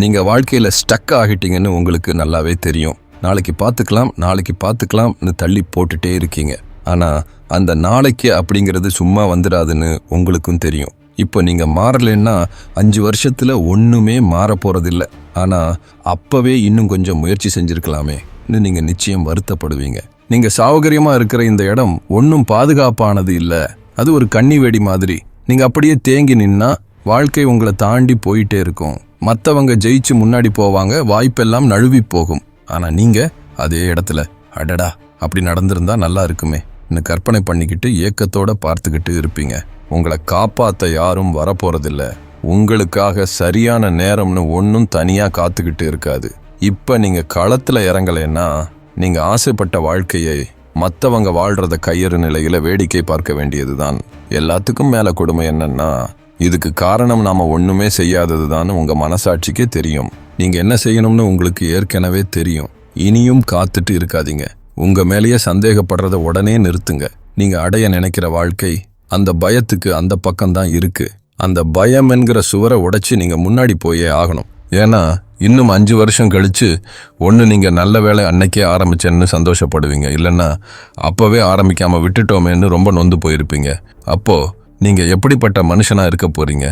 நீங்கள் வாழ்க்கையில் ஸ்டக் ஆகிட்டீங்கன்னு உங்களுக்கு நல்லாவே தெரியும். நாளைக்கு பார்த்துக்கலாம் நாளைக்கு பார்த்துக்கலாம்னு தள்ளி போட்டுட்டே இருக்கீங்க. ஆனால் அந்த நாளைக்கு அப்படிங்கிறது சும்மா வந்துடாதுன்னு உங்களுக்கும் தெரியும். இப்போ நீங்கள் மாறலைன்னா அஞ்சு வருஷத்தில் ஒன்றுமே மாற போகிறதில்ல ஆனால் அப்போவே இன்னும் கொஞ்சம் முயற்சி செஞ்சுருக்கலாமேன்னு நீங்கள் நிச்சயம் வருத்தப்படுவீங்க. நீங்கள் சௌகரியமா இருக்கிற இந்த இடம் ஒன்றும் பாதுகாப்பானது இல்லை. அது ஒரு கன்னி வெடி மாதிரி. நீங்கள் அப்படியே தேங்கி நின்னா வாழ்க்கை உங்களை தாண்டி போயிட்டே இருக்கும். மற்றவங்க ஜெயிச்சு முன்னாடி போவாங்க வாய்ப்பெல்லாம் நழுவி போகும். ஆனால் நீங்கள் அதே இடத்துல அடடா அப்படி நடந்திருந்தா நல்லா இருக்குமே இன்னும் கற்பனை பண்ணிக்கிட்டு ஏக்கத்தோட பார்த்துக்கிட்டு இருப்பீங்க. உங்களை காப்பாற்ற யாரும் வரப்போறதில்ல. உங்களுக்காக சரியான நேரம்னு ஒன்றும் தனியாக காத்துக்கிட்டு இருக்காது. இப்போ நீங்கள் களத்தில் இறங்கலைன்னா நீங்கள் ஆசைப்பட்ட வாழ்க்கையை மற்றவங்க வாழ்கிறத கையறு நிலையில் வேடிக்கை பார்க்க வேண்டியதுதான். எல்லாத்துக்கும் மேலே கொடுமை என்னன்னா இதுக்கு காரணம் நாம் ஒன்றுமே செய்யாதது தான் உங்கள் மனசாட்சிக்கே தெரியும். நீங்கள் என்ன செய்யணும்னு உங்களுக்கு ஏற்கனவே தெரியும். இனியும் காத்துட்டு இருக்காதீங்க. உங்கள் மேலேயே சந்தேகப்படுறத உடனே நிறுத்துங்க. நீங்கள் அடைய நினைக்கிற வாழ்க்கை அந்த பயத்துக்கு அந்த பக்கம்தான் இருக்கு. அந்த பயம் என்கிற சுவரை உடைச்சி நீங்கள் முன்னாடி போயே ஆகணும். ஏன்னா இன்னும் அஞ்சு வருஷம் கழித்து ஒன்று நீங்கள் நல்ல வேலை அன்னைக்கே ஆரம்பிச்சேன்னு சந்தோஷப்படுவீங்க. இல்லைன்னா அப்போவே ஆரம்பிக்காமல் விட்டுட்டோமேன்னு ரொம்ப நொந்து போயிருப்பீங்க. அப்போது நீங்கள் எப்படிப்பட்ட மனுஷனாக இருக்க போகிறீங்க